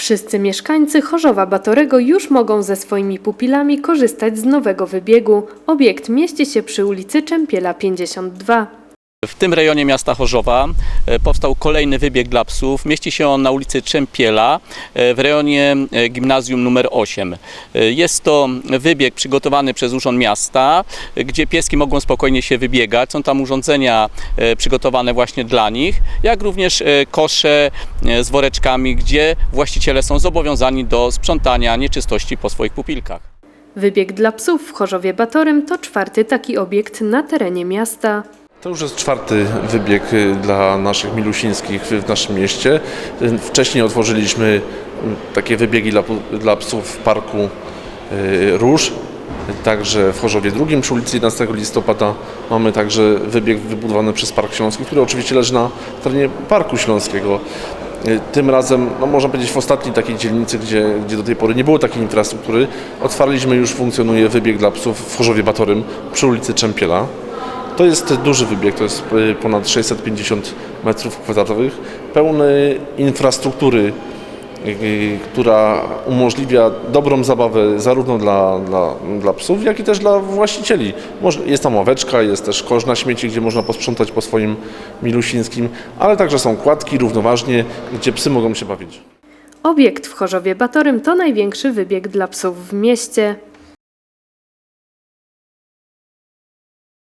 Wszyscy mieszkańcy Chorzowa Batorego już mogą ze swoimi pupilami korzystać z nowego wybiegu. Obiekt mieści się przy ulicy Czempiela 52. W tym rejonie miasta Chorzowa e, powstał kolejny wybieg dla psów. Mieści się on na ulicy Czempiela e, w rejonie e, gimnazjum numer 8. E, Jest to wybieg przygotowany przez Urząd Miasta, gdzie pieski mogą spokojnie się wybiegać. Są tam urządzenia przygotowane właśnie dla nich, jak również kosze z woreczkami, gdzie właściciele są zobowiązani do sprzątania nieczystości po swoich pupilkach. Wybieg dla psów w Chorzowie Batorym to czwarty taki obiekt na terenie miasta. To już jest czwarty wybieg y, dla naszych milusińskich w naszym mieście. Y, Wcześniej otworzyliśmy y, takie wybiegi dla, dla psów w parku Róż. Także w Chorzowie II przy ulicy 11 listopada mamy także wybieg wybudowany przez Park Śląski, który oczywiście leży na terenie Parku Śląskiego. Tym razem, no można powiedzieć w ostatniej takiej dzielnicy, gdzie, gdzie do tej pory nie było takiej infrastruktury, otwarliśmy już, funkcjonuje wybieg dla psów w Chorzowie Batorym przy ulicy Czempiela. To jest duży wybieg, to jest y, ponad 650 metrów kwadratowych, pełny infrastruktury, y, która umożliwia dobrą zabawę zarówno dla, dla, dla psów, jak i też dla właścicieli. Jest tam ławeczka, jest też kosz na śmieci, gdzie można posprzątać po swoim milusińskim, ale także są kładki równoważnie, gdzie psy mogą się bawić. Obiekt w Chorzowie Batorym to największy wybieg dla psów w mieście.